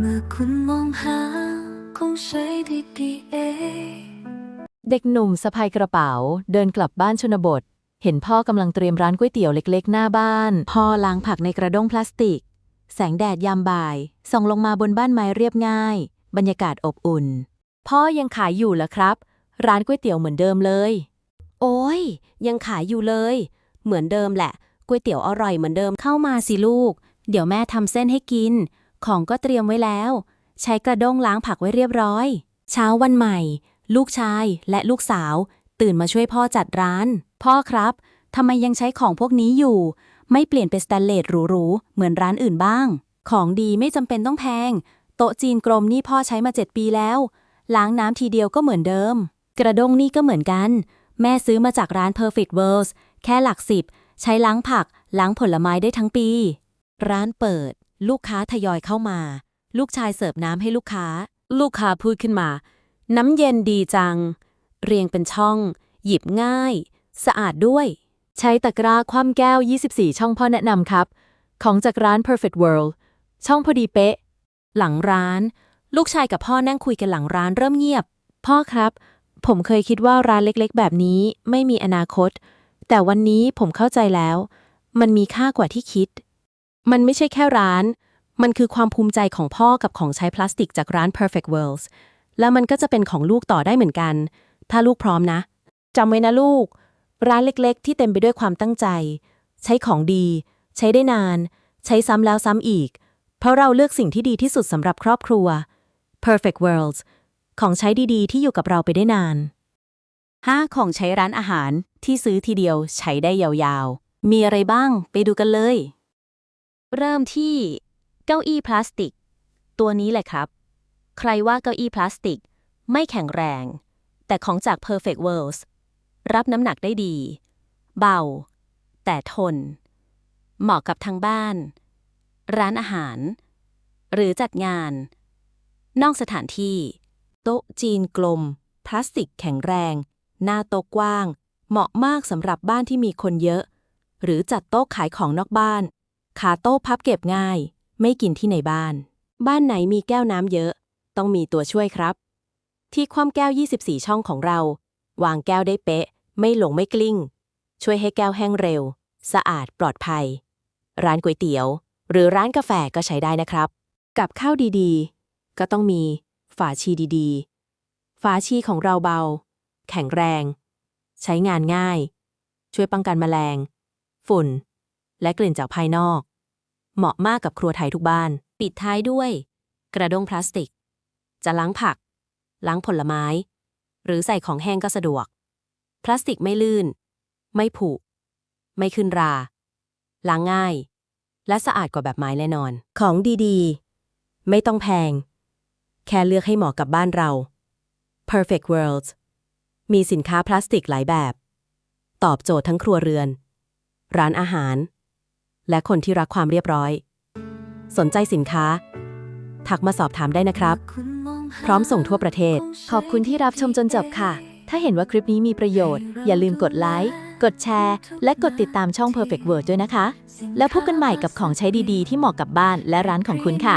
เมื่อคุณมองหาคงใช้ดีดีเอเด็กหนุ่มสะพายกระเป๋า เดินกลับบ้านชนบท เห็นพ่อกำลังเตรียมร้านก๋วยเตี๋ยวเล็กๆ หน้าบ้าน พ่อล้างผักในกระด้งพลาสติก แสงแดดยามบ่าย ส่องลงมาบนบ้านไม้เรียบง่าย บรรยากาศอบอุ่น พ่อยังขายอยู่เหรอครับ ร้านก๋วยเตี๋ยวเหมือนเดิมเลย โอ้ย ยังขายอยู่เลย เหมือนเดิมแหละก๋วยเตี๋ยวอร่อยเหมือนเดิมเข้ามาสิลูก เดี๋ยวแม่ทำเส้นให้กิน ของก็เตรียมไว้แล้ว ใช้กระด้งล้างผักไว้เรียบร้อย เช้าวันใหม่ ลูกชายและลูกสาว ตื่นมาช่วยพ่อจัดร้าน พ่อครับทำไมยังใช้ของพวกนี้อยู่ ไม่เปลี่ยนเป็นสแตนเลสหรูๆเหมือนร้านอื่นบ้าง ของดีไม่จำเป็นต้องแพง โต๊ะจีนกลมนี่พ่อใช้มาเจ็ดปีแล้ว ล้างน้ำทีเดียวก็เหมือนเดิม กระด้งนี่ก็เหมือนกัน แม่ซื้อมาจากร้าน Perfect Worlds แค่หลักสิบ ใช้ล้างผัก ล้างผลไม้ได้ทั้งปี ร้านเปิด ลูกค้าทยอยเข้ามา ลูกชายเสิร์ฟน้ำให้ลูกค้า ลูกค้าพูดขึ้นมา น้ำเย็นดีจัง เรียงเป็นช่อง หยิบง่าย สะอาดด้วย ใช้ตะกร้าคว่ำแก้ว 24 ช่องพ่อแนะนำครับ ของจากร้าน Perfect World ช่องพอดีเป๊ะ หลังร้าน ลูกชายกับพ่อนั่งคุยกันหลังร้านเริ่มเงียบ พ่อครับ ผมเคยคิดว่าร้านเล็กๆ แบบนี้ไม่มีอนาคต แต่วันนี้ผมเข้าใจแล้ว มันมีค่ากว่าที่คิด มันไม่ใช่แค่ร้าน มันคือความภูมิใจของพ่อกับของใช้พลาสติกจากร้าน Perfect Worlds แล้วมันก็จะเป็นของลูกต่อได้เหมือนกัน ถ้าลูกพร้อมนะจำไว้นะลูก ร้านเล็กๆ ที่เต็มไปด้วยความตั้งใจ ใช้ของดี ใช้ได้นาน ใช้ซ้ำแล้วซ้ำอีก เพราะเราเลือกสิ่งที่ดีที่สุดสำหรับครอบครัว Perfect Worlds ของใช้ดีๆ ที่อยู่กับเราไปได้นาน 5. ของใช้ร้านอาหารที่ซื้อทีเดียวใช้ได้ยาวๆ มีอะไรบ้างไปดูกันเลย เริ่มที่เก้าอี้พลาสติก ตัวนี้แหละครับ ใครว่าเก้าอี้พลาสติก ไม่แข็งแรง แต่ของจาก Perfect Worlds รับน้ำหนักได้ดี เบา แต่ทน เหมาะกับทางบ้าน ร้านอาหาร หรือจัดงาน นอกสถานที่ โต๊ะจีนกลม พลาสติกแข็งแรง หน้าโต๊ะกว้าง เหมาะมากสำหรับบ้านที่มีคนเยอะ หรือจัดโต๊ะขายของนอกบ้าน ขาโต๊ะพับเก็บง่าย ไม่กินที่ในบ้าน บ้านไหนมีแก้วน้ำเยอะ ต้องมีตัวช่วยครับ ที่คว่ำแก้ว 24 ช่องของเรา วางแก้วได้เป๊ะ ไม่หลงไม่กลิ้ง ช่วยให้แก้วแห้งเร็ว สะอาดปลอดภัย ร้านก๋วยเตี๋ยว หรือร้านกาแฟก็ใช้ได้นะครับ กับข้าวดีๆ ก็ต้องมี ฝาชีดีๆ ฝาชีของเราเบา แข็งแรง ใช้งานง่าย ช่วยป้องกันแมลง ฝุ่น และกลิ่นจากภายนอก เหมาะมากกับครัวไทยทุกบ้าน ปิดท้ายด้วย กระด้งพลาสติก จะล้างผัก ล้างผลไม้ หรือใส่ของแห้งก็สะดวก พลาสติกไม่ลื่น ไม่ผุ ไม่ขึ้นรา ล้างง่าย และสะอาดกว่าแบบไม้แน่นอน ของดีๆ ไม่ต้องแพง แค่เลือกให้เหมาะกับบ้านเรา Perfect Worlds มีสินค้าพลาสติกหลายแบบ ตอบโจทย์ทั้งครัวเรือน ร้านอาหาร และคนที่รักความเรียบร้อย สนใจสินค้า ทักมาสอบถามได้นะครับ พร้อมส่งทั่วประเทศ ขอบคุณที่รับชมจนจบค่ะ ถ้าเห็นว่าคลิปนี้มีประโยชน์ อย่าลืมกดไลค์ กดแชร์ และกดติดตามช่อง Perfect World ด้วยนะคะ แล้วพบกันใหม่กับของใช้ดีๆ ที่เหมาะกับบ้านและร้านของคุณค่ะ